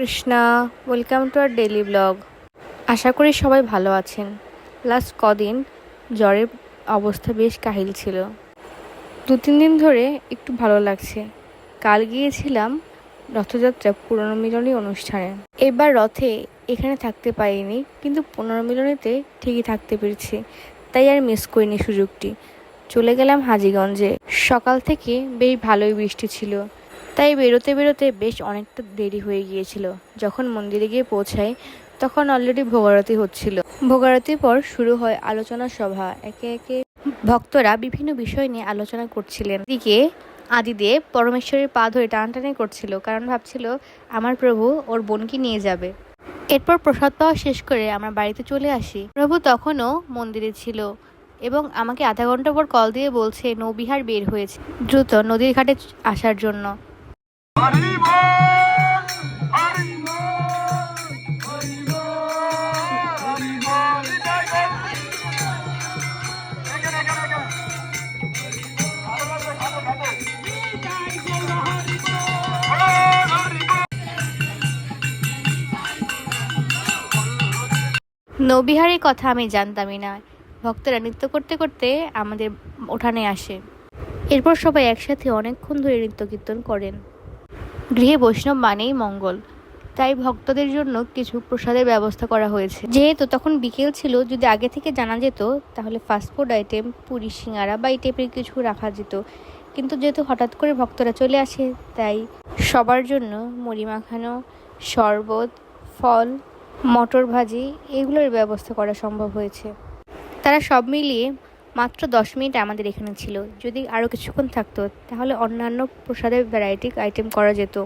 Krishna welcome to our daily blog আশা করি সবাই ভালো আছেন। লাস্ট কদিন জ্বরের অবস্থা বেশ কাহিল ছিল। দু তিন দিন ধরে একটু ভালো লাগছে। কাল গিয়েছিলাম রথযাত্রা পুনর্মিলনী অনুষ্ঠানে। এবার রথে এখানে থাকতে পারিনি, কিন্তু পুনর্মিলনীতে ঠিকই থাকতে পেরেছি। তাই আর মিস করিনি সুযোগটি। চলে গেলাম হাজিগঞ্জে। সকাল থেকে বেশ ভালোই বৃষ্টি ছিল। তাই বেরোতে বেরোতে বেশ অনেকটা দেরি হয়ে গিয়েছিল। যখন মন্দিরে গিয়ে পৌঁছাই, তখন অলরেডি ভোগারতি হচ্ছিল। ভোগারতির পর শুরু হয় আলোচনা সভা। একে একে ভক্তরা বিভিন্ন বিষয় নিয়ে আলোচনা করছিলেন। দিকে আদিদেব পরমেশ্বরের পা ধরে টানাটানি করছিল, কারণ ভাবছিল, আমার প্রভু ওর বোনকে নিয়ে যাবে। এরপর প্রসাদ পাওয়া শেষ করে আমরা বাড়িতে চলে আসি। প্রভু তখনও মন্দিরে ছিল এবং আমাকে আধা ঘণ্টা পর কল দিয়ে বলছে, নৌবিহার বের হয়েছে দ্রুত নদীর ঘাটে আসার জন্য। নৌবিহারের কথা আমি জানতামই না। ভক্তরা নৃত্য করতে করতে আমাদের ওঠানে আসে। এরপর সবাই একসাথে অনেকক্ষণ ধরে নৃত্য কীর্তন করেন। গৃহে বৈষ্ণব মানেই মঙ্গল। তাই ভক্তদের জন্য কিছু প্রসাদের ব্যবস্থা করা হয়েছে। যেহেতু তখন বিকেল ছিল, যদি আগে থেকে জানা যেত, তাহলে ফাস্টফুড আইটেম পুরি সিঙ্গারা বা এই টাইপের কিছু রাখা যেত। কিন্তু যেহেতু হঠাৎ করে ভক্তরা চলে আসে, তাই সবার জন্য মুড়ি মাখানো, শরবত, ফল, মটর ভাজি, এগুলোর ব্যবস্থা করা সম্ভব হয়েছে। তারা সব মিলিয়ে মাত্র দশ মিনিট আমাদের এখানে ছিল। যদি আরও কিছুক্ষণ থাকতো, তাহলে অন্যান্য প্রসাদের ভ্যারাইটি আইটেম করা যেত।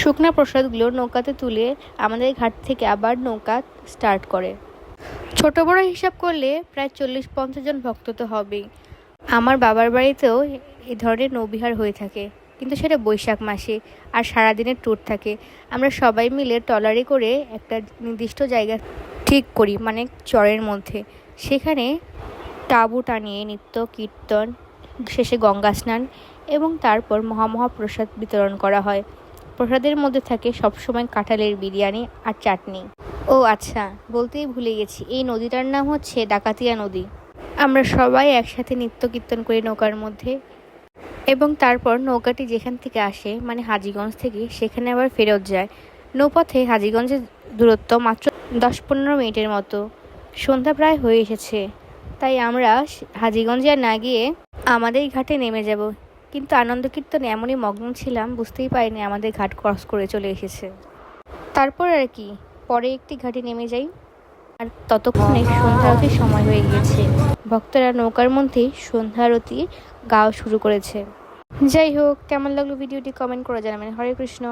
শুকনা প্রসাদগুলো নৌকাতে তুলে আমাদের ঘাট থেকে আবার নৌকা স্টার্ট করে। ছোট বড় হিসাব করলে প্রায় চল্লিশ পঞ্চাশ জন ভক্ত তো হবেই। আমার বাবার বাড়িতেও এই ধরনের নৌবিহার হয়ে থাকে, কিন্তু সেটা বৈশাখ মাসে আর সারাদিনের ট্যুর থাকে। আমরা সবাই মিলে ট্রলারে করে একটা নির্দিষ্ট জায়গা ঠিক করি মানে চরের মধ্যে। সেখানে তাঁবু টানিয়ে নৃত্য কীর্তন, শেষে গঙ্গা স্নান এবং তারপর মহামহা প্রসাদ বিতরণ করা হয়। প্রসাদের মধ্যে থাকে সবসময় কাঁঠালের বিরিয়ানি আর চাটনি। ও আচ্ছা বলতেই ভুলে গেছি, এই নদীটার নাম হচ্ছে ডাকাতিয়া নদী। আমরা সবাই একসাথে নৃত্য কীর্তন করি নৌকার মধ্যে এবং তারপর নৌকাটি যেখান থেকে আসে মানে হাজিগঞ্জ থেকে, সেখানে আবার ফেরত যায়। নৌপথে হাজিগঞ্জের দূরত্ব মাত্র দশ পনেরো মিনিটের মতো। সন্ধ্যা প্রায় হয়ে এসেছে। তাই আমরা হাজিগঞ্জে আর না গিয়ে আমাদের ঘাটে নেমে যাব। কিন্তু আনন্দ কীর্তনে এমনই মগ্ন ছিলাম, বুঝতেই পারিনি আমাদের ঘাট ক্রস করে চলে এসেছে। তারপর আর কি, পরে একটি ঘাটে নেমে যাই। আর ততক্ষণে সন্ধ্যা আরতির সময় হয়ে গিয়েছে। ভক্তরা নৌকার মধ্যেই সন্ধ্যা আরতি গাওয়া শুরু করেছে। যাই হোক, কেমন লাগল ভিডিওটি কমেন্ট করে জানাবেন। হরে কৃষ্ণ।